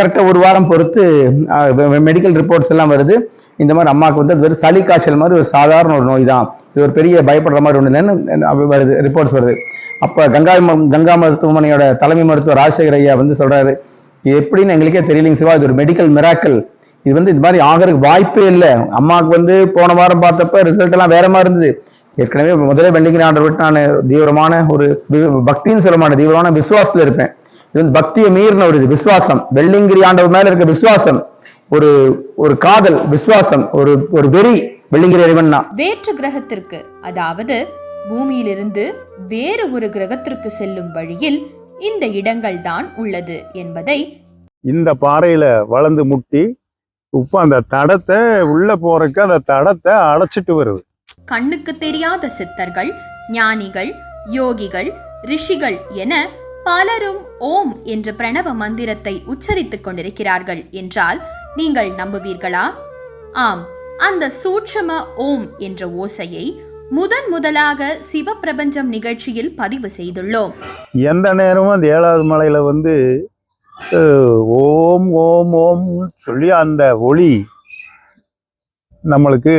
கரெக்டாக ஒரு வாரம் பொறுத்து மெடிக்கல் ரிப்போர்ட்ஸ் எல்லாம் வருது. இந்த மாதிரி அம்மாவுக்கு வந்து அது வெறும் சளி காய்ச்சல் மாதிரி ஒரு சாதாரண ஒரு நோய் தான். இது ஒரு பெரிய பயப்படுற மாதிரி ஒன்று இல்லைன்னு வருது ரிப்போர்ட்ஸ் வருது. அப்போ கங்கா ம- கங்கா மருத்துவமனையோட தலைமை மருத்துவர் ராஜசேகர் ஐயா வந்து சொல்கிறாரு இது எப்படின்னு எங்களுக்கே தெரியலைங்க சிவா இது ஒரு மெடிக்கல் மிராக்கல் இது வந்து இது மாதிரி ஆகிறதுக்கு வாய்ப்பே இல்லை. அம்மாவுக்கு வந்து போன வாரம் பார்த்தப்ப ரிசல்ட் எல்லாம் வேற மாதிரி இருந்தது. ஏற்கனவே முதலே வெள்ளிங்கிரி ஆண்டர் விட்டு நான் தீவிரமான ஒரு பக்தின்னு சொல்ல மாட்டேன் தீவிரமான விசுவாசத்தில் இருப்பேன். இது வந்து பக்தியை மீறின ஒரு இது விசுவாசம். வெள்ளிங்கிரி ஆண்டவர் மேல இருக்க விசுவாசம். ஒரு ஒரு காதல் விசுவாசம். ஒரு ஒரு வெறி வெள்ளிங்கிரி இறைவன் வேற்று கிரகத்திற்கு அதாவது பூமியிலிருந்து வேறு ஒரு கிரகத்திற்கு செல்லும் வழியில் இந்த இடங்கள் தான் உள்ளது என்பதை இந்த பாறையில வளர்ந்து முட்டி இப்போ அந்த தடத்தை உள்ள போறதுக்கு அந்த தடத்தை அடைச்சிட்டு வருது. கண்ணுக்கு தெரியாத சித்தர்கள் ஞானிகள் யோகிகள் ரிஷிகள் என பலரும் ஓம் என்ற பிரணவ மந்திரத்தை உச்சரித்துக் கொண்டிருக்கிறார்கள் என்றால் நீங்கள் நம்புவீர்களா? ஆம் அந்த சூட்சம ஓம் என்ற ஓசையை முதன் முதலாக சிவப்பிரபஞ்சம் நிகழ்ச்சியில் பதிவு செய்துள்ளோம். எந்த நேரமும் அந்த ஏழாவது மலையில வந்து ஓம் ஓம் ஓம் சொல்லி அந்த ஒளி நம்மளுக்கு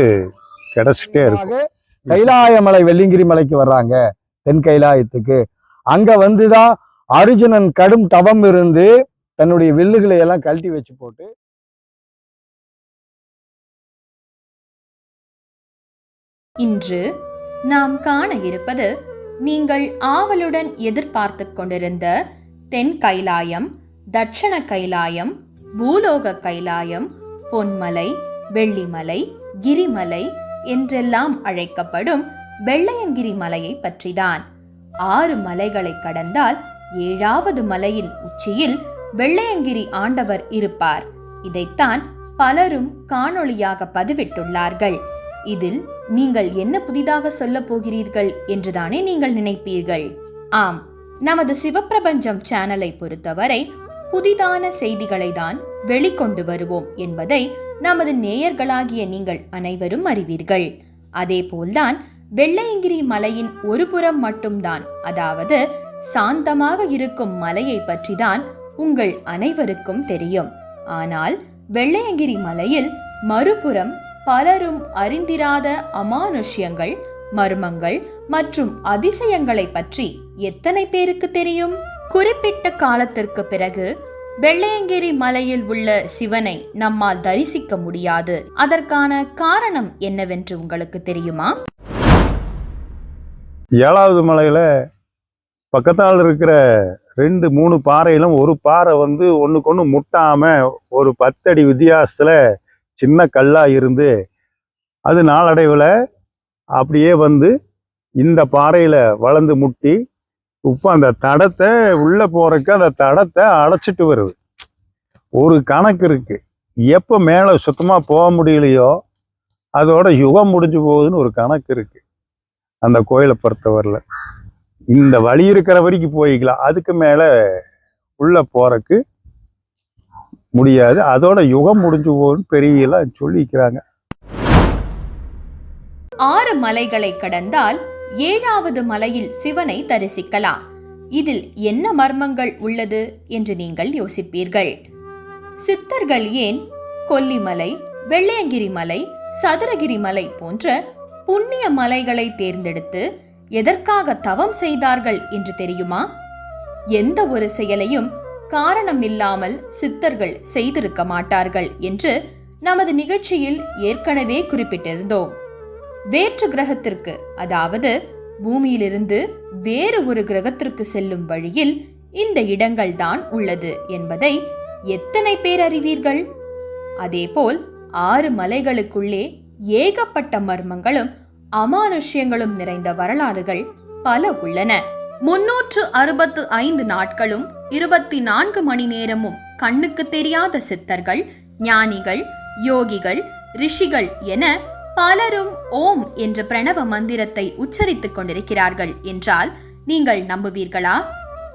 கிடைச்சிட்டே இருக்கும். கைலாயமலை வெள்ளிங்கிரி மலைக்கு வர்றாங்க தென் கைலாயத்துக்கு. அங்க வந்துதான் அர்ஜுனன் கடும் தவம் இருந்து தன்னுடைய வில்லுகளை எல்லாம் கழட்டி வச்சு போட்டு இன்று நாம் காண இருப்பது நீங்கள் ஆவலுடன் எதிர்பார்த்து கொண்டிருந்த தென் கைலாயம் தட்சண கைலாயம் பூலோக கைலாயம் பொன்மலை வெள்ளிமலை கிரிமலை என்றெல்லாம் அழைக்கப்படும் வெள்ளையங்கிரி மலையை பற்றிதான். ஆறு மலைகளை கடந்தால் ஏழாவது மலையின் உச்சியில் வெள்ளையங்கிரி ஆண்டவர் இருப்பார். இதைத்தான் பலரும் காணொளியாக பதிவிட்டுள்ளார்கள். இதில் நீங்கள் என்ன புதிதாக சொல்லப் போகிறீர்கள் என்றுதானே நீங்கள் நினைப்பீர்கள். ஆம் நமது சிவப்பிரபஞ்சம் சேனலை பொறுத்தவரை புதிதான செய்திகளை தான் வெளிக்கொண்டு வருவோம் என்பதை நமது நேயர்களாகிய நீங்கள் அனைவரும் அறிவீர்கள். அதேபோல்தான் வெள்ளையங்கிரி மலையின் ஒரு புறம் மட்டும்தான் அதாவது சாந்தமாக இருக்கும் மலையை பற்றிதான் உங்கள் அனைவருக்கும் தெரியும். ஆனால் வெள்ளையங்கிரி மலையில் மறுபுறம் பலரும் அறிந்திராத அமானுஷ்யங்கள் மர்மங்கள் மற்றும் அதிசயங்களை பற்றி எத்தனை பேருக்கு தெரியும்? குறிப்பிட்ட காலத்திற்கு பிறகு வெள்ளையங்கிரி மலையில் உள்ள சிவனை நம்மால் தரிசிக்க முடியாது. அதற்கான காரணம் என்னவென்று உங்களுக்கு தெரியுமா? ஏழாவது மலையில பக்கத்தால் இருக்கிற ரெண்டு மூணு பாறையிலும் ஒரு பாறை வந்து ஒண்ணுக்கு ஒன்று முட்டாம ஒரு பத்தடி வித்தியாசத்துல சின்ன கல்லா இருந்து அது நாளடைவில் அப்படியே வந்து இந்த பாறையில் வளர்ந்து முட்டி இப்போ அந்த தடத்தை உள்ளே போகிறக்கு அந்த தடத்தை அடைச்சிட்டு வருது. ஒரு கணக்கு இருக்குது எப்போ மேலே சுத்தமாக போக முடியலையோ அதோட யுகம் முடிஞ்சு போகுதுன்னு ஒரு கணக்கு இருக்குது அந்த கோயிலை பொறுத்தவரையில். இந்த வழி இருக்கிற வரைக்கும் போய்க்கலாம். அதுக்கு மேலே உள்ளே போகிறக்கு முடியாது. அதோட யுகம் முடிஞ்சு போகுதுன்னு பெரியலாம் சொல்லிக்கிறாங்க. ஆறு மலைகளை கடந்தால் ஏழாவது மலையில் சிவனை தரிசிக்கலாம். இதில் என்ன மர்மங்கள் உள்ளது என்று நீங்கள் யோசிப்பீர்கள். சித்தர்கள் ஏன் கொல்லிமலை வெள்ளையங்கிரி மலை சதுரகிரி மலை போன்ற புண்ணிய மலைகளை தேர்ந்தெடுத்து எதற்காக தவம் செய்தார்கள் என்று தெரியுமா? எந்த ஒரு செயலையும் காரணம் இல்லாமல் சித்தர்கள் செய்திருக்க மாட்டார்கள் என்று நமது நிகழ்ச்சியில் ஏற்கனவே குறிப்பிட்டிருந்தோம். வேற்று கிரகத்திற்கு அதாவது பூமியிலிருந்து வேறு ஒரு கிரகத்திற்கு செல்லும் வழியில் இந்த இடங்கள் தான் உள்ளது என்பதை எத்தனை பேர் அறிவீர்கள்? அதேபோல் ஆறு மலைகளுக்குள்ளே ஏகப்பட்ட மர்மங்களும் அமானுஷ்யங்களும் நிறைந்த வரலாறுகள் பல உள்ளன. முன்னூற்று அறுபத்து ஐந்து நாட்களும் இருபத்தி நான்கு மணி நேரமும் கண்ணுக்கு தெரியாத சித்தர்கள் ஞானிகள் யோகிகள் ரிஷிகள் என பலரும் ஓம் என்ற பிரணவ மந்திரத்தை உச்சரித்துக் கொண்டிருக்கிறார்கள் என்றால் நீங்கள் நம்புவீர்களா?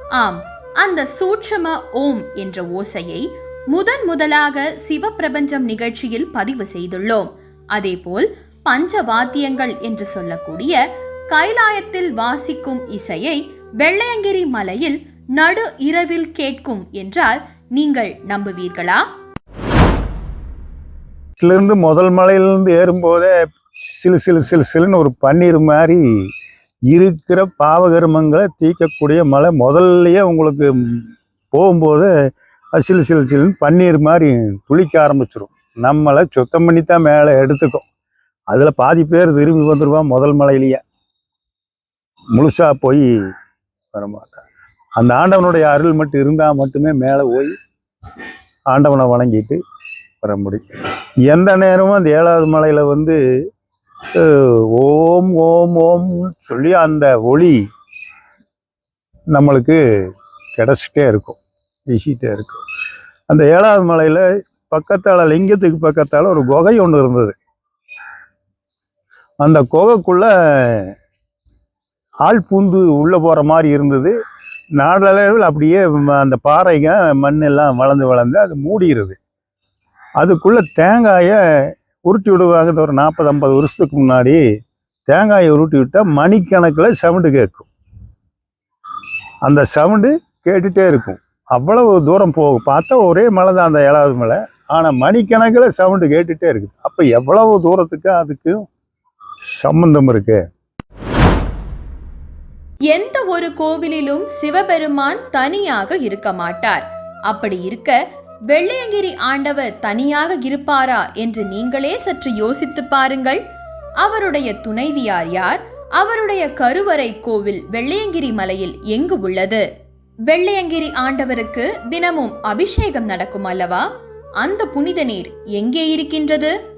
ஆம். அந்த சூட்சம ஓம் என்ற ஓசையை முதன் முதலாக சிவப்பிரபஞ்சம் நிகழ்ச்சியில் பதிவு செய்துள்ளோம். அதேபோல் பஞ்ச வாத்தியங்கள் என்று சொல்லக்கூடிய கைலாயத்தில் வாசிக்கும் இசையை வெள்ளையங்கிரி மலையில் நடு இரவில் கேட்கும் என்றால் நீங்கள் நம்புவீர்களா? இருந்து முதல் மலையிலேருந்து ஏறும்போதே சிலு சிலு சிலு சிலுன்னு ஒரு பன்னீர் மாதிரி இருக்கிற பாவகர்மங்களை தீர்க்கக்கூடிய மலை. முதல்லையே உங்களுக்கு போகும்போது அது சிலு சிலு சிலுன்னு பன்னீர் மாதிரி துளிக்க ஆரம்பிச்சிடும் நம்மளை சுத்தம் பண்ணி தான் மேலே எடுத்துக்கும். அதில் பாதி பேர் திரும்பி வந்துடுவான் முதல் மலையிலேயே. முழுசா போய் வரமாட்டான் அந்த ஆண்டவனுடைய அருள் மட்டும் இருந்தால் மட்டுமே மேலே போய் ஆண்டவனை வணங்கிட்டு வர முடியும். எந்த நேரமும் அந்த ஏழாவது மலையில் வந்து ஓம் ஓம் ஓம் சொல்லி அந்த ஒளி நம்மளுக்கு கிடச்சிட்டே இருக்கும். வீசிட்டே இருக்கும். அந்த ஏழாவது மலையில் பக்கத்தால் லிங்கத்துக்கு பக்கத்தால் ஒரு குகை ஒன்று இருந்தது. அந்த குகைக்குள்ளே ஆள் பூந்து உள்ளே போகிற மாதிரி இருந்தது. நாடளவில் அப்படியே அந்த பாறைங்க மண்ணெல்லாம் வளர்ந்து வளர்ந்து அது மூடிடுது அதுக்குள்ளே தேங்காயை உருட்டி விடுவாங்க ஒரு நாற்பது ஐம்பது வருஷத்துக்கு முன்னாடி தேங்காயை உருட்டி விட்டால் மணிக்கணக்கில் சவுண்டு கேட்கும். அந்த சவுண்டு கேட்டுகிட்டே இருக்கும். அவ்வளவு தூரம் போகும் பார்த்தா ஒரே மலை தான் அந்த ஏழாவது மலை ஆனால் மணிக்கணக்கில் சவுண்டு கேட்டுகிட்டே இருக்குது. அப்போ எவ்வளவு தூரத்துக்கு அதுக்கும் சம்மந்தம் இருக்குது ஒரு கோவிலிலும் சிவபெருமான் தனியாக இருக்க மாட்டார். அப்படி இருக்க வெள்ளையங்கிரி ஆண்டவர் தனியாக இருப்பாரா என்று நீங்களே சற்று யோசித்து பாருங்கள். அவருடைய துணைவியார் யார்? அவருடைய கருவறை கோவில் வெள்ளையங்கிரி மலையில் எங்கு உள்ளது? வெள்ளையங்கிரி ஆண்டவருக்கு தினமும் அபிஷேகம் நடக்கும் அல்லவா? அந்த புனித நீர் எங்கே இருக்கின்றது?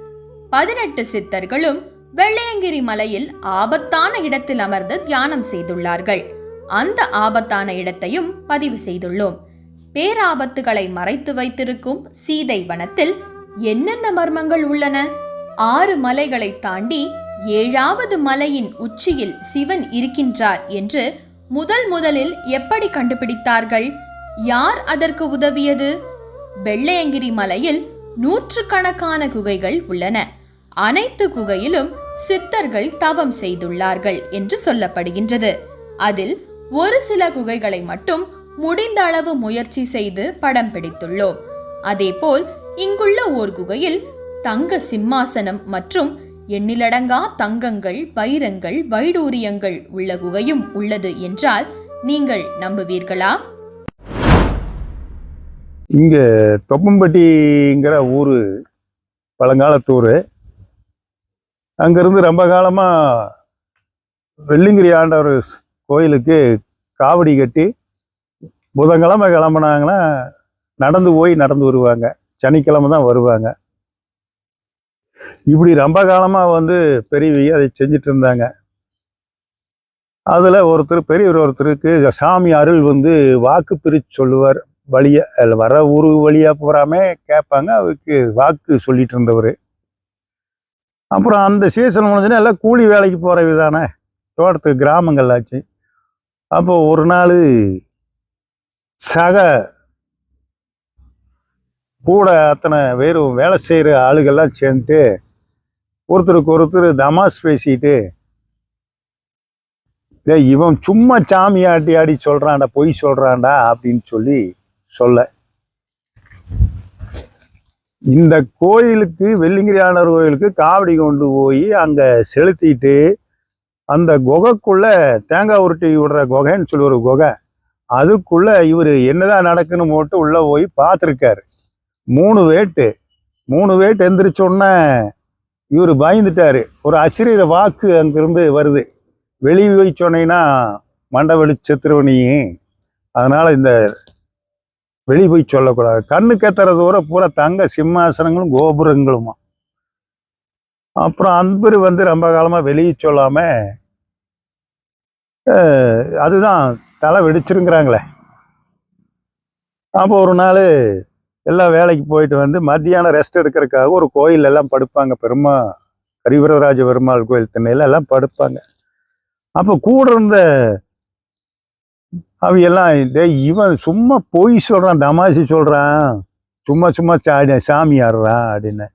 பதினெட்டு சித்தர்களும் வெள்ளையங்கிரி மலையில் ஆபத்தான இடத்தில் அமர்ந்து தியானம் செய்துள்ளார்கள். அந்த ஆபத்தான இடத்தையும் பதிவு செய்துள்ளோம். பேராபத்துகளை மறைத்து வைத்திருக்கும் சீதை வனத்தில் என்னென்ன மர்மங்கள் உள்ளன? ஆறு மலைகளை தாண்டி ஏழாவது மலையின் உச்சியில் சிவன் இருக்கின்றார் என்று முதல் முதலில் எப்படி கண்டுபிடித்தார்கள்? யார் அதற்கு உதவியது? வெள்ளையங்கிரி மலையில் நூற்றுக்கணக்கான குகைகள் உள்ளன. அனைத்து குகையிலும் சித்தர்கள் தவம் செய்துள்ளார்கள் என்று சொல்லப்படுகின்றது. அதில் ஒரு சில குகைகளை மட்டும் முடிந்த அளவு முயற்சி செய்து படம் பிடித்துள்ளோம். அதேபோல் இங்குள்ள ஓர் குகையில் தங்க சிம்மாசனம் மற்றும் எண்ணிலடங்கா தங்கங்கள் வைரங்கள் வைடூரியங்கள் உள்ள குகையும் உள்ளது என்றால் நீங்கள் நம்புவீர்களா? இங்கே தொப்பம்பட்டிங்கிற ஊர் பழங்காலத்தூர் அங்கேருந்து ரொம்ப காலமாக வெள்ளிங்கிரி ஆண்டவர் கோயிலுக்கு காவடி கட்டி புதன்கிழமை கிளம்புனாங்கன்னா நடந்து போய் நடந்து வருவாங்க. சனிக்கிழமை தான் வருவாங்க. இப்படி ரொம்ப காலமாக வந்து பெரியவங்க அதை செஞ்சிட்டு இருந்தாங்க. அதில் ஒருத்தர் பெரியவர் ஒருத்தருக்கு சாமி அருள் வந்து வாக்கு பிரித்து சொல்லுவார். வழியை அதில் வர ஊர் வழியாக பூராமே கேட்பாங்க. அவருக்கு வாக்கு சொல்லிட்டு இருந்தவர். அப்புறம் அந்த சீசன் முடிஞ்சுன்னா எல்லாம் கூலி வேலைக்கு போகிற விதானே தோட்டத்துக்கு கிராமங்கள் ஆச்சு. அப்போ ஒரு நாள் சக கூட அத்தனை வெறும் வேலை செய்கிற ஆளுகள்லாம் சேர்ந்துட்டு ஒருத்தருக்கு ஒருத்தர் தமாஸ் பேசிட்டு டேய் இவன் சும்மா சாமி ஆட்டி ஆடி சொல்கிறான்டா பொய் சொல்கிறான்டா அப்படின்னு சொல்லி சொல்ல. இந்த கோயிலுக்கு வெள்ளிங்கிரியானர் கோயிலுக்கு காவடி கொண்டு போய் அங்கே செலுத்திட்டு அந்த குகைக்குள்ள தேங்காய் உருட்டி விடுற குகைன்னு சொல்லி ஒரு குகை. அதுக்குள்ள இவர் என்னதான் நடக்குன்னு போட்டு உள்ள போய் பார்த்துருக்காரு. மூணு வேட்டு. மூணு வேட்டு எந்திரிச்ச இவர் பயந்துட்டாரு. ஒரு அசிரியர் வாக்கு அங்கிருந்து வருது. வெளியே போய் சொன்னீங்கன்னா மண்டை வெளிச்சத்துருவ அதனால் இந்த வெளியே போய் சொல்லக்கூடாது. கண்ணு கத்துற தூரம் பூரா தங்க சிம்மாசனங்களும் கோபுரங்களுமா? அப்புறம் அன்பர் வந்து ரொம்ப காலமாக வெளியே சொல்லாம அதுதான் தலை வெடிச்சிருங்கிறாங்களே. அப்போ ஒரு நாள் எல்லாம் வேலைக்கு போயிட்டு வந்து மத்தியானம் ரெஸ்ட் எடுக்கிறதுக்காக ஒரு கோயில் எல்லாம் படுப்பாங்க. பெருமா கரிவரராஜ பெருமாள் கோயில் திண்ணையில் எல்லாம் படுப்பாங்க. அப்போ கூட இருந்த அவையெல்லாம் டேய் இவன் சும்மா பொய் சொல்கிறான் தமாசி சொல்கிறான் சும்மா சும்மா சாடி சாமி ஆடுறான் அப்படின்னு.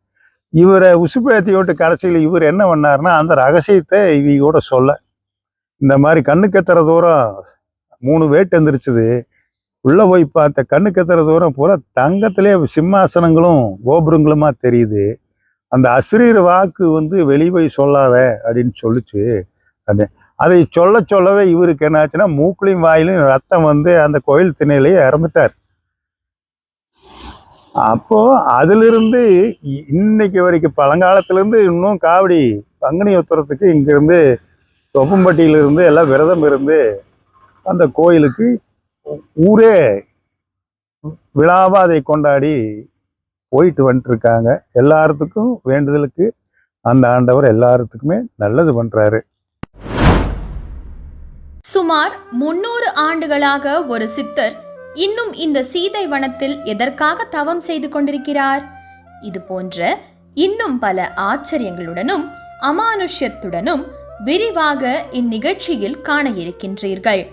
இவரை உசுப்பேத்தி விட்டு கடைசியில் இவர் என்ன பண்ணாருன்னா அந்த ரகசியத்தை இவங்க கூட சொல்ல. இந்த மாதிரி கண்ணு கத்துற தூரம் மூணு வேட்டு எந்திரிச்சுது. உள்ளே போய் பார்த்த கண்ணு கத்துற தூரம் பூரா தங்கத்திலே சிம்மாசனங்களும் கோபுரங்களுமா தெரியுது. அந்த அசிரீர் வாக்கு வந்து வெளியே போய் சொல்லாத அப்படின்னு சொல்லிச்சு. அது அதை சொல்ல சொல்லவே இவருக்கு என்ன ஆச்சுன்னா மூக்குலையும் வாயிலையும் ரத்தம் வந்து அந்த கோயில் திணையிலேயே இறந்துட்டார். அப்போ அதிலிருந்து இ- இன்னைக்கு வரைக்கும் பழங்காலத்துலேருந்து இன்னும் காவடி பங்குனி உத்தரத்துக்கு இங்கிருந்து தொப்பம்பட்டியிலிருந்து எல்லாம் விரதம் இருந்து அந்த கோயிலுக்கு ஊரே விழாவாக அதை கொண்டாடி போயிட்டு வந்துட்டுருக்காங்க எல்லாத்துக்கும் வேண்டுதலுக்கு அந்த ஆண்டவர் எல்லாத்துக்குமே நல்லது பண்ணுறாரு சுமார் முன்னூறு ஆண்டுகளாக ஒரு சித்தர் இன்னும் இந்த சீதை வனத்தில் எதற்காக தவம் செய்து கொண்டிருக்கிறார்? இது போன்ற இன்னும் பல ஆச்சரியங்களுடனும் அமானுஷ்யத்துடனும் விரிவாக இந்நிகழ்ச்சியில் காண இருக்கின்றீர்கள்.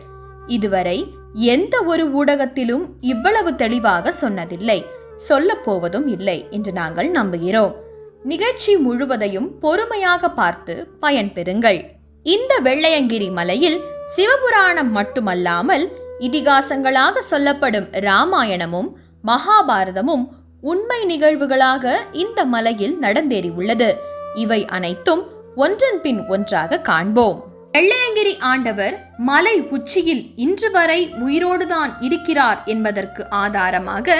இதுவரை எந்த ஒரு ஊடகத்திலும் இவ்வளவு தெளிவாக சொன்னதில்லை. சொல்லப்போவதும் இல்லை என்று நாங்கள் நம்புகிறோம். நிகழ்ச்சி முழுவதையும் பொறுமையாக பார்த்து பயன்பெறுங்கள். இந்த வெள்ளையங்கிரி மலையில் சிவபுராணம் மட்டுமல்லாமல் இதிகாசங்களாக சொல்லப்படும் ராமாயணமும் மகாபாரதமும் உண்மை நிகழ்வுகளாக இந்த மலையில் நடந்தேறியுள்ளது. இவை அனைத்தும் ஒன்றன் பின் ஒன்றாக காண்போம். வெள்ளையங்கிரி ஆண்டவர் மலை உச்சியில் இன்று வரை உயிரோடுதான் இருக்கிறார் என்பதற்கு ஆதாரமாக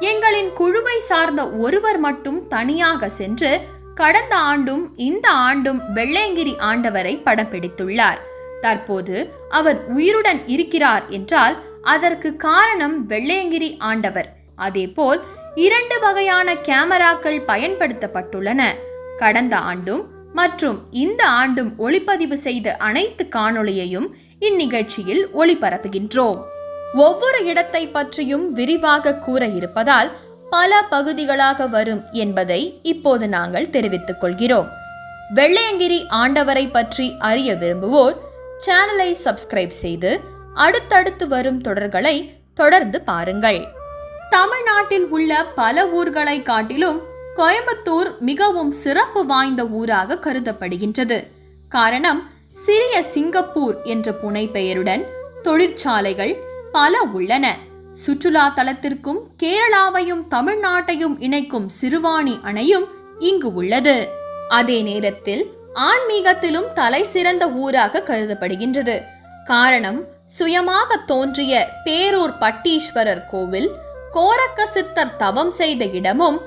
எங்களின் குழுவை சார்ந்த ஒருவர் மட்டும் தனியாக சென்று கடந்த ஆண்டும் இந்த ஆண்டும் வெள்ளையங்கிரி ஆண்டவரை படம் பிடித்துள்ளார் தற்போது அவர் உயிருடன் இருக்கிறார் என்றால் அதற்கு காரணம் வெள்ளையங்கிரி ஆண்டவர். அதேபோல் இரண்டு வகையான கேமராக்கள் பயன்படுத்தப்பட்டுள்ளன. கடந்த ஆண்டும் மற்றும் இந்த ஆண்டும் ஒளிப்பதிவு செய்த அனைத்து காணொளியையும் இந்நிகழ்ச்சியில் ஒளிபரப்புகின்றோம். ஒவ்வொரு இடத்தை பற்றியும் விரிவாக கூற இருப்பதால் பல பகுதிகளாக வரும் என்பதை இப்போது நாங்கள் தெரிவித்துக் கொள்கிறோம். வெள்ளையங்கிரி ஆண்டவரை பற்றி அறிய விரும்புவோர் சேனலை சப்ஸ்கிரைப் செய்து அடுத்தடுத்து வரும் தொடர்களை தொடர்ந்து பாருங்கள். தமிழ்நாட்டில் உள்ள பல ஊர்களை காட்டிலும் கோயம்புத்தூர் மிகவும் சிறப்பு வாய்ந்த ஊராக கருதப்படுகின்றது. காரணம் சிறிய சிங்கப்பூர் என்ற புனைப்பெயருடன் தொழிற்சாலைகள் பல உள்ளன. சுற்றுலா தலத்திற்கும் கேரளாவையும் தமிழ்நாட்டையும் இணைக்கும் சிறுவாணி அணையும் இங்கு உள்ளது. அதே நேரத்தில் ஆன்மீகத்திலும் தலை சிறந்த ஊராக கருதப்படுகின்றது. காரணம் சுயமாக தோன்றிய பேரூர் பட்டீஸ்வரர் கோவில் கோரக்க சித்தர் தவம் செய்த இடமும்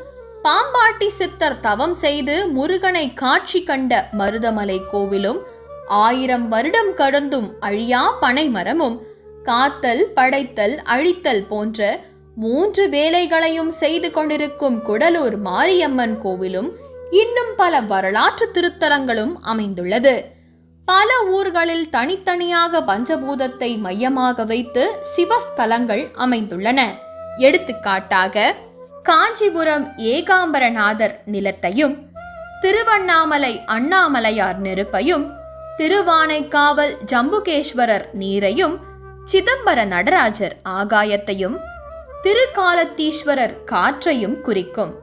பாம்பாட்டி சித்தர் தவம் செய்து முருகனை காட்சி கண்ட மருதமலை கோவிலும் ஆயிரம் வருடம் கடந்தும் அழியா பனைமரமும் காத்தல் படைத்தல் அழித்தல் போன்ற மூன்று வேலைகளையும் செய்து கொண்டிருக்கும் குடலூர் மாரியம்மன் கோவிலும் இன்னும் பல வரலாற்று திருத்தலங்களும் அமைந்துள்ளது. பல ஊர்களில் தனித்தனியாக பஞ்சபூதத்தை மையமாக வைத்து சிவஸ்தலங்கள் அமைந்துள்ளன. எடுத்துக்காட்டாக காஞ்சிபுரம் ஏகாம்பரநாதர் நிலத்தையும் திருவண்ணாமலை அண்ணாமலையார் நெருப்பையும் திருவானைக்காவல் ஜம்புகேஸ்வரர் நீரையும் சிதம்பர நடராஜர் ஆகாயத்தையும் திருக்காலத்தீஸ்வரர் காற்றையும் குறிக்கும்.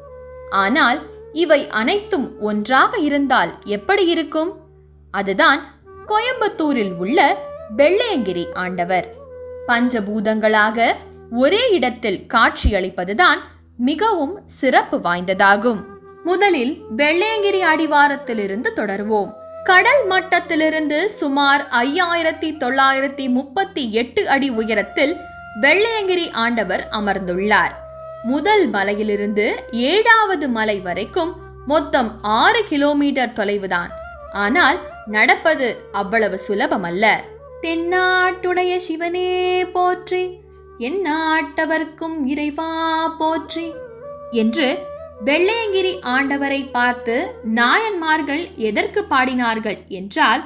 ஆனால் இவை அனைத்தும் ஒன்றாக இருந்தால் எப்படி இருக்கும்? அதுதான் கோயம்புத்தூரில் உள்ள வெள்ளையங்கிரி ஆண்டவர். பஞ்சபூதங்களாக ஒரே இடத்தில் காட்சியளிப்பதுதான் மிகவும் சிறப்பு வாய்ந்ததாகும். முதலில் வெள்ளையங்கிரி அடிவாரத்திலிருந்து தொடர்வோம். கடல் மட்டத்திலிருந்து சுமார் ஐயாயிரத்தி தொள்ளாயிரத்தி முப்பத்தி எட்டு அடி உயரத்தில் வெள்ளையங்கிரி ஆண்டவர் அமர்ந்துள்ளார். முதல் மலையிலிருந்து ஏழாவது மலை வரைக்கும் மொத்தம் ஆறு கிலோமீட்டர் தொலைவுதான். ஆனால் நடப்பது அவ்வளவு சுலபமல்ல. தென்னாட்டுடைய சிவனே போற்றி என் நாட்டவர்க்கும் இறைவா போற்றி என்று வெள்ளையங்கிரி ஆண்டவரை பார்த்து நாயன்மார்கள் எதற்கு பாடினார்கள் என்றால்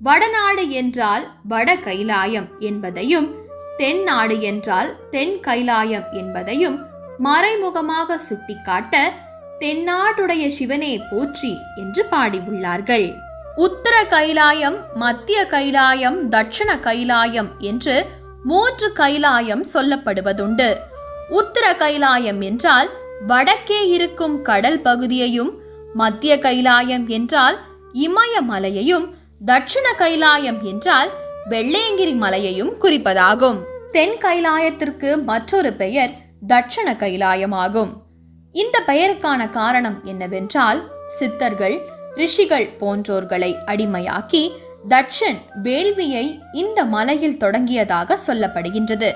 வடநாடு என்றால் வட கைலாயம் என்பதையும் தென்னாடு என்றால் தென் கைலாயம் என்பதையும் மறைமுகமாக சுட்டிக்காட்ட தென்னாடுடைய சிவனே போற்றி என்று பாடியுள்ளார்கள். உத்தர கைலாயம் மத்திய கைலாயம் தட்சிண கைலாயம் என்று மூன்று கைலாயம் சொல்லப்படுவதுண்டு. உத்தர கைலாயம் என்றால் வடக்கே இருக்கும் கடல் பகுதியையும் மத்திய கைலாயம் என்றால் இமயமலையையும் தட்சிண கைலாயம் என்றால் வெள்ளையங்கிரி மலையையும் குறிப்பதாகும். தென் கைலாயத்திற்கு மற்றொரு பெயர் தட்சண கைலாயமாகும். இந்த பெயருக்கான காரணம் என்னவென்றால் சித்தர்கள் ரிஷிகள் போன்றோர்களை அடிமையாக்கி தட்சன் வேள்வியை இந்த மலையில் தொடங்கியதாக சொல்லப்படுகின்றது.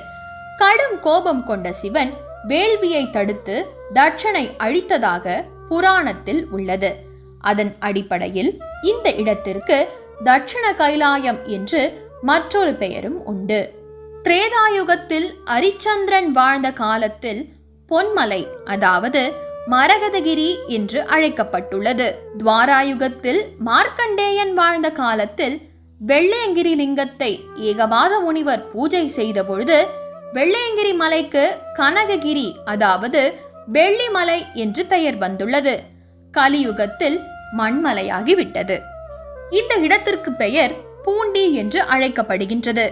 கடும் கோபம் கொண்ட சிவன் வேள்வியை தடுத்து தட்சனை அழித்ததாக புராணத்தில் உள்ளது. அதன் அடிப்படையில் இந்த இடத்திற்கு தட்சண கைலாயம் என்று மற்றொரு பெயரும் உண்டு. திரேதாயுகத்தில் அரிச்சந்திரன் வாழ்ந்த காலத்தில் பொன்மலை அதாவது மரகதகிரி என்று அழைக்கப்பட்டுள்ளது. துவாராயுகத்தில் மார்க்கண்டேயன் வாழ்ந்த காலத்தில் வெள்ளையங்கிரி லிங்கத்தை ஏகபாத முனிவர் பூஜை செய்த பொழுது வெள்ளையங்கிரி மலைக்கு கனககிரி அதாவது வெள்ளிமலை என்று பெயர் வந்துள்ளது. கலியுகத்தில் மண்மலையாகிவிட்டது. இந்த இடத்திற்கு பெயர் பூண்டி என்று அழைக்கப்படுகின்றது.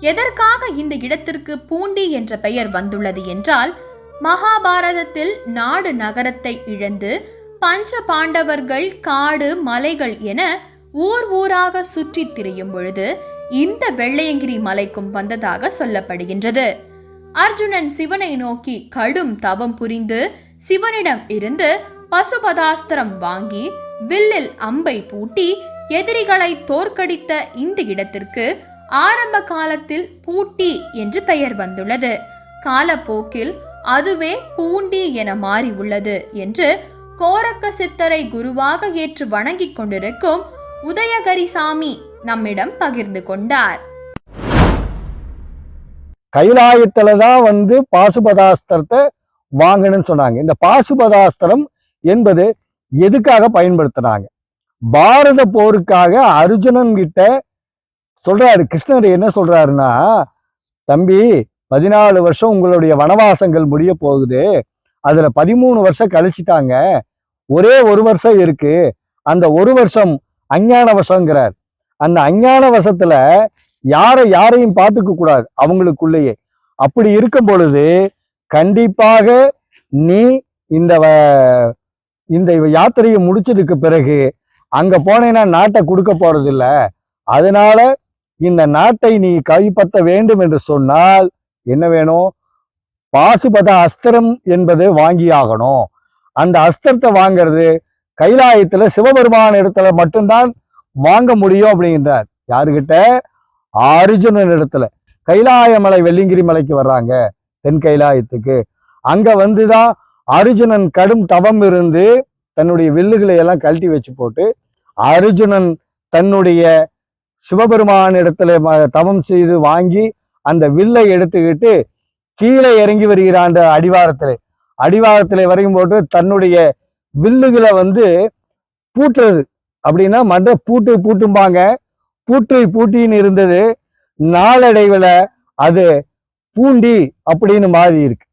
எதற்காக இந்த இடத்திற்கு பூண்டி என்ற பெயர் வந்துள்ளது என்றால் மகாபாரதத்தில் நாடு நகரத்தை இழந்து பஞ்ச பாண்டவர்கள் காடு மலைகள் என ஊர் ஊராக சுற்றி திரியும் பொழுது இந்த வெள்ளையங்கிரி மலைக்கும் வந்ததாக சொல்லப்படுகின்றது. அர்ஜுனன் சிவனை நோக்கி கடும் தவம் புரிந்து சிவனிடம் இருந்து பசுபதாஸ்திரம் வாங்கி வில்லில் அம்பை பூட்டி எதிரிகளை தோற்கடித்த இந்த இடத்திற்கு ஆரம்ப காலத்தில் பூட்டி என்று பெயர் வந்துள்ளது. காலப்போக்கில் அதுவே பூண்டி என மாறி உள்ளது என்று கோரக்க சித்தரை குருவாக ஏற்று வணங்கிக் கொண்டிருக்கும் உதயகரிசாமி நம்மிடம் பகிர்ந்து கொண்டார். கைலாயத்துல தான் வந்து பாசுபதாஸ்திரத்தை வாங்கணும்னு சொன்னாங்க. இந்த பாசுபதாஸ்திரம் என்பது எதுக்காக பயன்படுத்துறாங்க பாரத போருக்காக அர்ஜுனன் கிட்ட சொல்றாரு கிருஷ்ணர் என்ன சொல்றாருன்னா தம்பி பதினாலு வருஷம் உங்களுடைய வனவாசங்கள் முடிய போகுது. அதுல பதிமூணு வருஷம் கழிச்சிட்டாங்க. ஒரே ஒரு வருஷம் இருக்கு. அந்த ஒரு வருஷம் அஞ்ஞான வசங்கிறார் அந்த அஞ்ஞான வசத்துல யாரை யாரையும் பார்த்துக்க கூடாது அவங்களுக்குள்ளேயே. அப்படி இருக்கும் பொழுது கண்டிப்பாக நீ இந்த வ- இந்த யாத்திரையை முடிச்சதுக்கு பிறகு அங்க போனேன்னா நாட்டை கொடுக்க போறது இல்லை அதனால இந்த நாட்டை நீ கைப்பற்ற வேண்டும் என்று சொன்னால் என்ன வேணும்? பாசுபத அஸ்திரம் என்பது வாங்கியாகணும். அந்த அஸ்திரத்தை வாங்கிறது கைலாயத்துல சிவபெருமான இடத்துல மட்டும்தான் வாங்க முடியும் அப்படிங்கிறார். யாருகிட்ட? அர்ஜுனன் இடத்துல. கைலாய மலை வெள்ளிங்கிரி மலைக்கு வர்றாங்க தென் கைலாயத்துக்கு. அங்க வந்துதான் அர்ஜுனன் கடும் தவம் இருந்து தன்னுடைய வில்லுகளை எல்லாம் கழட்டி வச்சு போட்டு அர்ஜுனன் தன்னுடைய சிவபெருமான் இடத்துல தவம் செய்து வாங்கி அந்த வில்லை எடுத்துக்கிட்டு கீழே இறங்கி வருகிறான் அந்த அடிவாரத்தில். அடிவாரத்தில் வரையும் போட்டு தன்னுடைய வில்லுகளை வந்து பூட்டுறது. அப்படின்னா மற்ற பூட்டு பூட்டும்பாங்க. பூட்டு பூட்டின்னு இருந்தது. நாளடைவில் அது பூண்டி அப்படின்னு மாறி இருக்கு.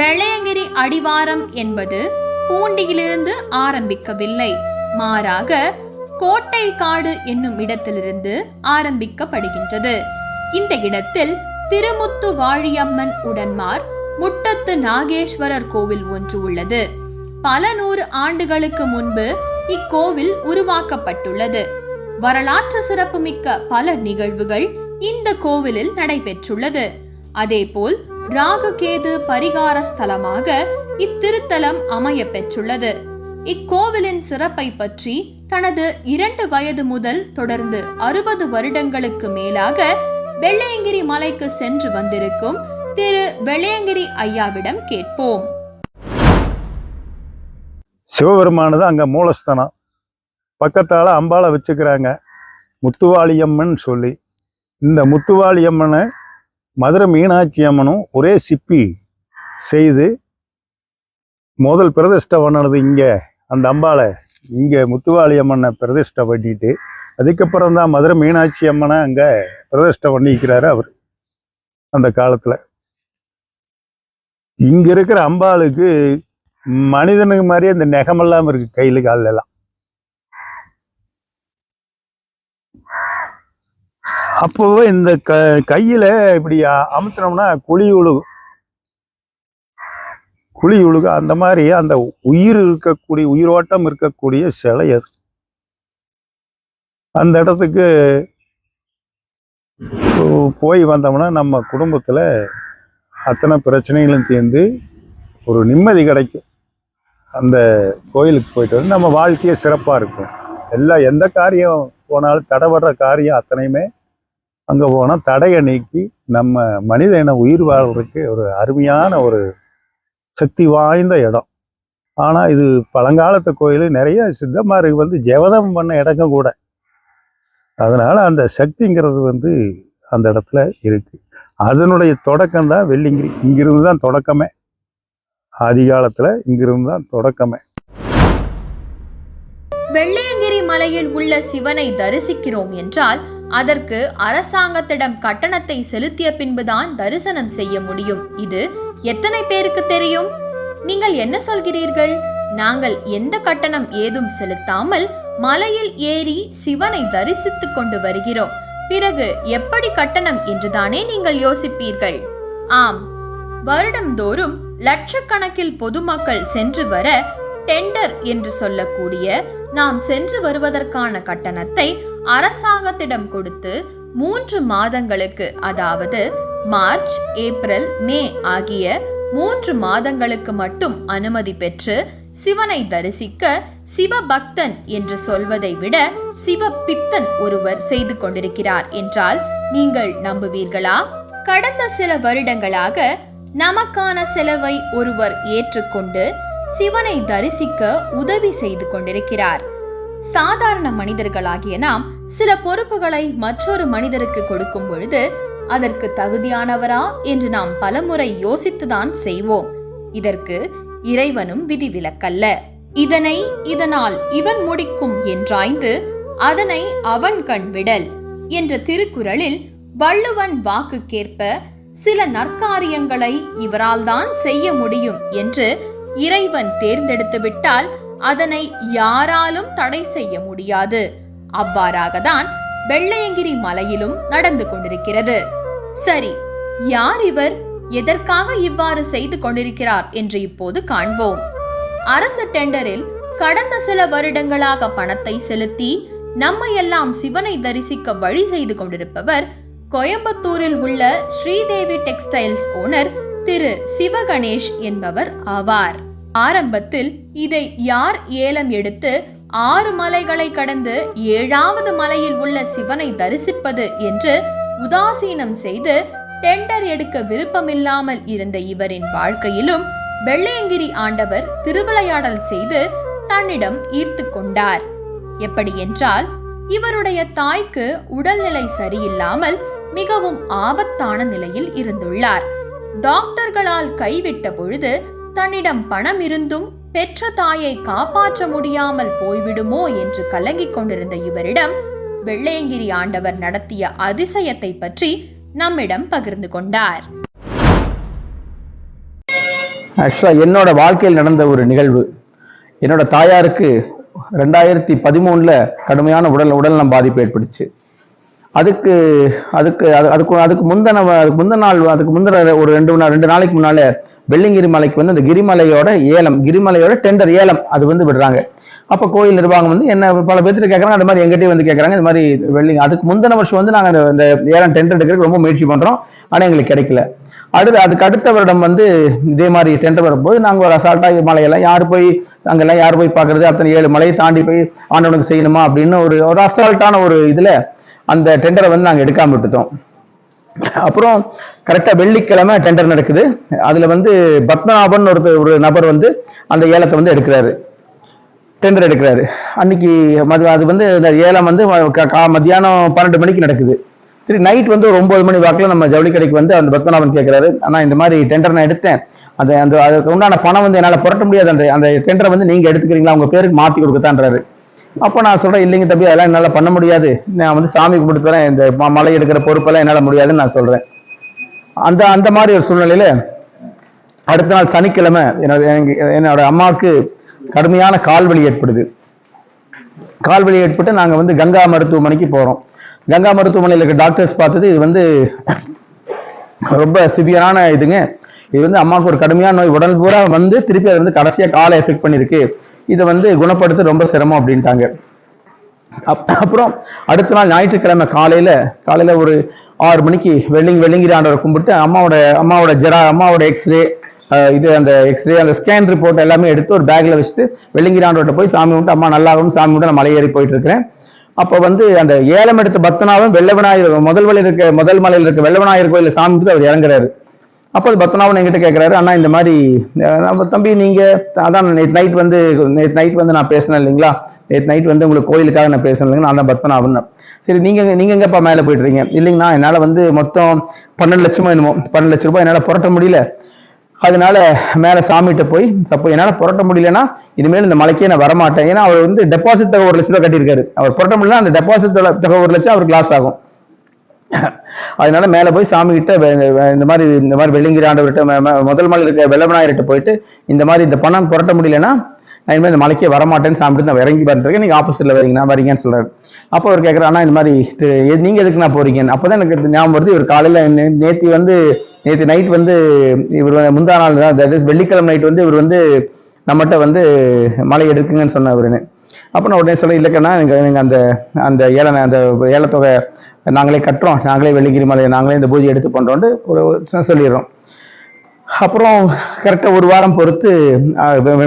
வெள்ளையங்கிரி அடிவாரம் என்பது பூண்டியிலிருந்து ஆரம்பிக்கவில்லை. மாறாக கோட்டை காடு என்னும் இடத்திலிருந்து ஆரம்பிக்கப்படுகின்றது. இந்த இடத்தில் திருமுத்து வாழியம்மன் உடன்மார் முட்டத்து நாகேஸ்வரர் கோவில் ஒன்று உள்ளது. பல நூறு ஆண்டுகளுக்கு முன்பு இக்கோவில் உருவாக்கப்பட்டுள்ளது. வரலாற்று சிறப்புமிக்க பல நிகழ்வுகள் இந்த கோவிலில் நடைபெற்றுள்ளது. அதேபோல் ராகு கேது பரிகார ஸ்தலமாக இத்திருத்தலம் அமைய பெற்றுள்ளது. இக்கோவிலின் சிறப்பை பற்றி தனது இரண்டு வயது முதல் தொடர்ந்து அறுபது வருடங்களுக்கு மேலாக வெள்ளையங்கிரி மலைக்கு சென்று வந்திருக்கும் திரு வெள்ளையங்கிரி ஐயாவிடம் கேட்போம். சிவபெருமானது அங்கே மூலஸ்தானம். பக்கத்தால் அம்பாளை வச்சுக்கிறாங்க. முத்துவாளியம்மன் சொல்லி. இந்த முத்துவாளியம்மனை மதுரை மீனாட்சி அம்மனும் ஒரே சிப்பி செய்து முதல் பிரதிஷ்டை பண்ணது இங்கே. அந்த அம்பாளை இங்கே முத்துவாளி அம்மனை பிரதிஷ்டை பண்ணிட்டு அதுக்கப்புறம் தான் மதுரை மீனாட்சி அம்மனை அங்கே பிரதிஷ்டை பண்ணிக்கிறாரு அவர் அந்த காலத்தில். இங்கே இருக்கிற அம்பாளுக்கு மனிதனுக்கு மாதிரியே அந்த நெகமெல்லாம் இருக்கு கையில் காலெல்லாம் அப்போவே இந்த க கையில் இப்படி அமுத்தினோம்னா அமுத்துனோம்னா குழி உழுகும். குழி உழுக அந்த மாதிரி அந்த உயிர் இருக்கக்கூடிய உயிரோட்டம் இருக்கக்கூடிய சிலை அது. அந்த இடத்துக்கு போ- போய் வந்தோம்னா நம்ம குடும்பத்தில் அத்தனை பிரச்சனைகளும் தீர்ந்து ஒரு நிம்மதி கிடைக்கும். அந்த கோயிலுக்கு போயிட்டு வந்து நம்ம வாழ்க்கையே சிறப்பாக இருக்கும். எல்லா எந்த காரியம் போனாலும் தடைபடுற காரியம் அத்தனையுமே அங்கே போனால் தடையை நீக்கி நம்ம மனித இன உயிர் வாழ்றதுக்கு ஒரு அருமையான ஒரு சக்தி வாய்ந்த இடம். ஆனால் இது பழங்காலத்து கோயில் நிறைய சித்தமாருக்கு வந்து ஜெவதம் பண்ண இடங்க கூட. அதனால அந்த சக்திங்கிறது வந்து அந்த இடத்துல இருக்கு. அதனுடைய தொடக்கம் தான் வெள்ளிங்கிரி. இங்கிருந்து தான் தொடக்கமே. ஆதி காலத்துல இங்கிருந்து தான் தொடக்கமே. வெள்ளையங்கிரி மலையில் உள்ள சிவனை தரிசிக்கிறோம் என்றால் அதற்கு அரசாங்கத்திடம் கட்டணத்தை செலுத்திய பின்புதான் தரிசனம் செய்ய முடியும். இது எத்தனை பேருக்கு தெரியும்? நீங்கள் என்ன சொல்கிறீர்கள்? நாங்கள் எந்த கட்டணம் ஏதும் செலுத்தாமல் மலையில் ஏறி சிவனை தரிசித்துக் கொண்டு வருகிறோம். பிறகு எப்படி கட்டணம் என்றுதானே நீங்கள் யோசிப்பீர்கள். ஆம். வருடம்தோறும் லட்சக்கணக்கில் பொதுமக்கள் சென்று வர டெண்டர் என்று சொல்லக்கூடிய நாம் சென்று வருவதற்கான கட்டணத்தை அரசாங்கத்திடம் கொடுத்து மூன்று மாதங்களுக்கு அதாவது மார்ச் ஏப்ரல் மே ஆகிய மூன்று மாதங்களுக்கு மட்டும் அனுமதி பெற்று சிவனை தரிசிக்க சிவபக்தன் என்று சொல்வதை விட சிவபித்தன் ஒருவர் செய்து கொண்டிருக்கிறார் என்றால் நீங்கள் நம்புவீர்களா? கடந்த சில வருடங்களாக நமக்கான செலவை ஒருவர் ஏற்றுக்கொண்டு சிவனை தரிசிக்க உதவி செய்து கொண்டிருக்கிறார். சாதாரண மனிதர்களாகிய நாம் சில பொறுப்புகளை மற்றொரு மனிதருக்கு கொடுக்கும் பொழுது அதற்கு தகுதியானவரா என்று நாம் பலமுறை யோசித்துதான் செய்வோம். இதற்கு இறைவனும் விதிவிலக்கல்ல. இதனை இதனால் இவன் முடிக்கும் என்றாய்ந்து அதனை அவன் கண்விடல் என்ற திருக்குறளில் வள்ளுவன் வாக்குக்கேற்ப சில நற்காரியங்களை இவரால் தான் செய்ய முடியும் என்று இறைவன் தேர்ந்தெடுத்து விட்டால் அதனை யாராலும் தடை செய்ய முடியாது. அவ்வாறாகத்தான் வெள்ளையங்கிரி மலையிலும் நடந்து கொண்டிருக்கிறது. சரி யார் இவர்? எதற்காக இவ்வாறு செய்து கொண்டிருக்கிறார் என்று இப்போது காண்போம். அரசு டெண்டரில் கடந்த சில வருடங்களாக பணத்தை செலுத்தி நம்மையெல்லாம் சிவனை தரிசிக்க வழி செய்து கொண்டிருப்பவர் கோயம்புத்தூரில் உள்ள ஸ்ரீதேவி டெக்ஸ்டைல்ஸ் ஓனர் திரு சிவகணேஷ் என்பவர் ஆவார். ஆரம்பத்தில் இதை யார் ஏலம் எடுத்து ஆறு மலைகளை கடந்து ஏழாவது மலையில் உள்ள சிவனை தரிசிப்பது என்று உதாசீனம் செய்து டெண்டர் எடுக்க விருப்பமில்லாமல் இருந்த இவரின் வாழ்க்கையிலும் வெள்ளையங்கிரி ஆண்டவர் திருவிளையாடல் செய்து தன்னிடம் ஈர்த்து கொண்டார். எப்படி என்றால் இவருடைய தாய்க்கு உடல்நிலை சரியில்லாமல் மிகவும் ஆபத்தான நிலையில் இருந்துள்ளார். டாக்டர்களால் கைவிட்ட பொழுது தன்னிடம் பணம் இருந்தும் பெற்ற தாயை காப்பாற்ற முடியாமல் போய்விடுமோ என்று கலங்கிக் கொண்டிருந்த இவரிடம் வெள்ளையங்கிரி ஆண்டவர் நடத்திய அதிசயத்தை பற்றி நம்மிடம் பகிர்ந்து கொண்டார். ஆக்சுவலாக என்னோட வாழ்க்கையில் நடந்த ஒரு நிகழ்வு. என்னோட தாயாருக்கு ரெண்டாயிரத்தி பதிமூணில் கடுமையான உடல் உடல்நலம் பாதிப்பு ஏற்பட்டுச்சு. அதுக்கு அதுக்கு அதுக்கு அதுக்கு முந்தின அதுக்கு முந்தின நாள் அதுக்கு முந்தின ஒரு ரெண்டு ரெண்டு நாளைக்கு முன்னால வெள்ளிங்கிரி மலைக்கு வந்து அந்த கிரிமலையோட ஏலம் கிரிமலையோட டெண்டர் ஏலம் அது வந்து விடுறாங்க. அப்போ கோயில் நிர்வாகம் வந்து என்ன பல பேர்த்து கேட்குறாங்க அந்த மாதிரி எங்கிட்டே வந்து கேட்குறாங்க இந்த மாதிரி வெள்ளி அதுக்கு முந்தின வருஷம் வந்து நாங்கள் இந்த ஏலம் டெண்டர் எடுக்கிறதுக்கு ரொம்ப முயற்சி பண்ணுறோம் ஆனால் எங்களுக்கு கிடைக்கல. அடுத்து அதுக்கு அடுத்த வருடம் வந்து இதே மாதிரி டெண்டர் வரும்போது நாங்கள் ஒரு அசால்ட்டாக மலையெல்லாம் யார் போய் அங்கெல்லாம் யார் போய் பார்க்குறது அத்தனை ஏழு மலையை தாண்டி போய் ஆண்டவனுக்கு செய்யணுமா அப்படின்னு ஒரு ஒரு அசால்ட்டான ஒரு இதில் அந்த டெண்டரை வந்து நாங்கள் எடுக்காம விட்டுட்டோம். அப்புறம் கரெக்டாக வெள்ளிக்கிழமை டெண்டர் நடக்குது. அதில் வந்து பத்மநாபன் ஒரு ஒரு நபர் வந்து அந்த ஏலத்தை வந்து எடுக்கிறாரு. டெண்டர் எடுக்கிறாரு. அன்னைக்கு மது அது வந்து இந்த ஏலம் வந்து க- கா- மத்தியானம் பன்னெண்டு மணிக்கு நடக்குது. சரி நைட் வந்து ஒரு ஒம்பது மணி வாக்கில் நம்ம ஜவுளி கடைக்கு வந்து அந்த பத்மநாபன் கேட்குறாரு ஆனால் இந்த மாதிரி டெண்டர் நான் எடுத்தேன். அந்த அந்த அதுக்கு உண்டான பணம் வந்து என்னால் புரட்ட முடியாது. அந்த அந்த டெண்டரை வந்து நீங்கள் எடுத்துக்கிறீங்களா? உங்கள் பேருக்கு மாற்றி கொடுக்கத்தான்றாரு. அப்போ நான் சொல்கிறேன் இல்லைங்க தம்பி அதெல்லாம் என்னால் பண்ண முடியாது. நான் வந்து சாமி கும்பிட்டு வரேன் இந்த ம- மலை எடுக்கிற பொறுப்பெல்லாம் என்னால் முடியாதுன்னு நான் சொல்கிறேன் அந்த அந்த மாதிரி ஒரு சூழ்நிலையில் அடுத்த நாள் சனிக்கிழமை என்னோட என்னோட அம்மாவுக்கு கடுமையான கால்வலி ஏற்படுது. கால்வலி ஏற்பட்டு நாங்கள் வந்து கங்கா மருத்துவமனைக்கு போகிறோம் கங்கா மருத்துவமனையில் இருக்க டாக்டர்ஸ் பார்த்தது இது வந்து ரொம்ப சிவியரான இதுங்க. இது வந்து அம்மாவுக்கு ஒரு கடுமையான நோய். உடல் பூரா வந்து திருப்பி அது வந்து கடைசியாக காலை எஃபெக்ட் பண்ணியிருக்கு இதை வந்து குணப்படுத்த ரொம்ப சிரமம் அப்படின்ட்டாங்க. அப்புறம் அடுத்த நாள் ஞாயிற்றுக்கிழமை காலையில காலையில ஒரு ஆறு மணிக்கு வெள்ளிங் வெள்ளிங்கிராண்டவரை கும்பிட்டு அம்மாவோட அம்மாவோட ஜெரா அம்மாவோட எக்ஸ்ரே இது அந்த எக்ஸ்ரே அந்த ஸ்கேன் ரிப்போர்ட் எல்லாமே எடுத்து ஒரு பேக்ல வச்சுட்டு வெள்ளிங்கிரி போய் சாமி கும்பிட்டு அம்மா நல்லாவும் சாமி கும்பிட்டு நான் மலை ஏறி போயிட்டு இருக்கிறேன் அப்போ வந்து அந்த ஏலம் எடுத்த பக்தனாவும் வெள்ள முதல் வழியில் இருக்க முதல் மலையில் இருக்க வெள்ள கோயிலில் சாமி விட்டு அவர் இறங்குறாரு. அப்போ அது பத்மநாபன் என்கிட்ட கேட்குறாரு அண்ணா இந்த மாதிரி நம்ம தம்பி நீங்கள் அதான் நேற்று நைட் வந்து நேற்று நைட் வந்து நான் பேசினேன் இல்லைங்களா? நேற்று நைட் வந்து உங்களுக்கு கோயிலுக்காக நான் பேசினேன் இல்லைங்களா? நான் தான் பத்மநாபன். சரி நீங்கள் நீங்கள் எங்கேப்பா மேலே போயிட்டு இல்லைங்கண்ணா என்னால் வந்து மொத்தம் பன்னெண்டு லட்சமோ என்னமோ பன்னெண்டு லட்ச ரூபாய் என்னால் புரட்ட முடியல. அதனால மேலே சாமிகிட்ட போய் சப்போ என்னால் புரட்ட முடியலன்னா இனிமேல் இந்த மலைக்கே நான் வரமாட்டேன். ஏன்னா அவர் வந்து டெபாசிட் தொகை ஒரு லட்ச ரூபா கட்டியிருக்காரு. அவர் புரட்ட முடியல அந்த டெபாசிட் தொகை ஒரு லட்சம் அவருக்கு லாஸ் ஆகும். அதனால மேல போய் சாமி கிட்ட இந்த மாதிரி இந்த மாதிரி வெள்ளிங்கிராண்டவர்கிட்ட ம- முதல் மலை இருக்க வெள்ளவிநாயகர்கிட்ட போயிட்டு இந்த மாதிரி இந்த பணம் புரட்ட முடியலன்னா நான் இனிமேல் இந்த மலைக்கே வரமாட்டேன்னு சாமிட்டு நான் இறங்கி வந்துருக்கேன். நீங்க ஆப்போசிட்ல வரீங்கன்னா வரீங்கன்னு சொல்றாரு. அப்போ அவர் கேட்குறாரு இந்த மாதிரி இது, நீங்க எதுக்கு நான் போறீங்க? அப்பதான் எனக்கு ஞாபகம் வருது இவர் காலையில நே- நேத்தி வந்து நேத்தி நைட் வந்து இவர் முந்தா நாள் தான் that வெள்ளிக்கிழமை நைட் வந்து இவர் வந்து நம்மகிட்ட வந்து மலை எடுக்குங்கன்னு சொன்னவருன்னு அப்போ நான் உடனே சொல்ல இல்லைக்கண்ணா எனக்கு நீங்க அந்த அந்த ஏல அந்த ஏலத்தொகை நாங்களே கட்டுறோம். நாங்களே வெள்ளிக்கிரி மலையை நாங்களே இந்த பூஜை எடுத்து பண்ணுறோன்ட்டு ஒரு ஒரு சொல்லிடுறோம். அப்புறம் கரெக்டாக ஒரு வாரம் பொறுத்து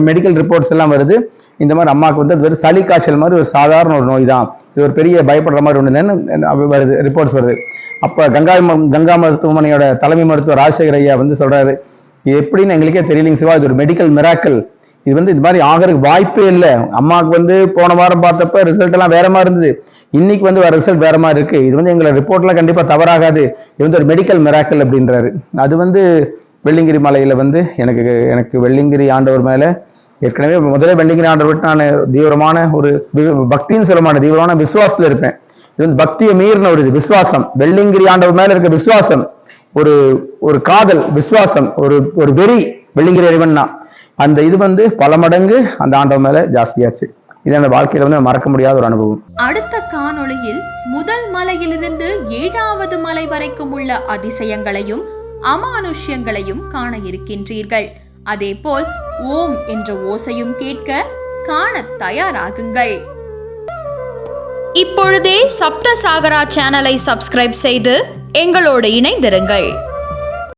மெடிக்கல் ரிப்போர்ட்ஸ் எல்லாம் வருது. இந்த மாதிரி அம்மாவுக்கு வந்து அது வெறும் சளி காய்ச்சல் மாதிரி ஒரு சாதாரண ஒரு நோய் தான். இது ஒரு பெரிய பயப்படுற மாதிரி ஒன்று இல்லைன்னு வருது ரிப்போர்ட்ஸ் வருது. அப்போ கங்கா ம- கங்கா மருத்துவமனையோட தலைமை மருத்துவர் ராஜசேகர் ஐயா வந்து சொல்கிறாரு எப்படின்னு எங்களுக்கே தெரியலைங்க சிவா. இது ஒரு மெடிக்கல் மிராக்கல் இது வந்து இது மாதிரி ஆகிறதுக்கு வாய்ப்பே இல்லை. அம்மாவுக்கு வந்து போன வாரம் பார்த்தப்ப ரிசல்ட் எல்லாம் வேற மாதிரி இருந்தது. இன்னைக்கு வந்து வர ரிசல்ட் வேற மாதிரி இருக்கு. இது வந்து எங்களை ரிப்போர்ட்லாம் கண்டிப்பாக தவறாகாது. இது வந்து ஒரு மெடிக்கல் மிராக்கல் அப்படின்றாரு. அது வந்து வெள்ளிங்கிரி மலையில் வந்து எனக்கு எனக்கு வெள்ளிங்கிரி ஆண்டவர் மேலே ஏற்கனவே முதலே வெள்ளிங்கிரி ஆண்டவர் விட்டு நான் தீவிரமான ஒரு பக்தின்னு சொல்ல மாட்டேன். தீவிரமான விசுவாசத்தில் இருப்பேன். இது வந்து பக்தியை மீறின ஒரு இது விசுவாசம். வெள்ளிங்கிரி ஆண்டவர் மேலே இருக்க விசுவாசம் ஒரு ஒரு காதல் விசுவாசம் ஒரு ஒரு வெறி வெள்ளிங்கிரி அறிவன்னா தான் அந்த இது வந்து பல மடங்கு அந்த ஆண்டவர் மேலே ஜாஸ்தியாச்சு. இது அந்த வாழ்க்கையில வந்து மறக்க முடியாத ஒரு அனுபவம். அடுத்த காணொளியில் முதல் மலையிலிருந்து ஏழாவது மலை வரைக்கும் உள்ள அதிசயங்களையும் அமானுஷ்யங்களையும் காண இருக்கின்றீர்கள். அதேபோல் ஓம் என்ற ஓசையும் கேட்க காணத் தயாராகுங்கள். இப்பொழுதே சப்தசாகரா சேனலை சப்ஸ்கிரைப் செய்து எங்களோடு இணைந்திருங்கள்.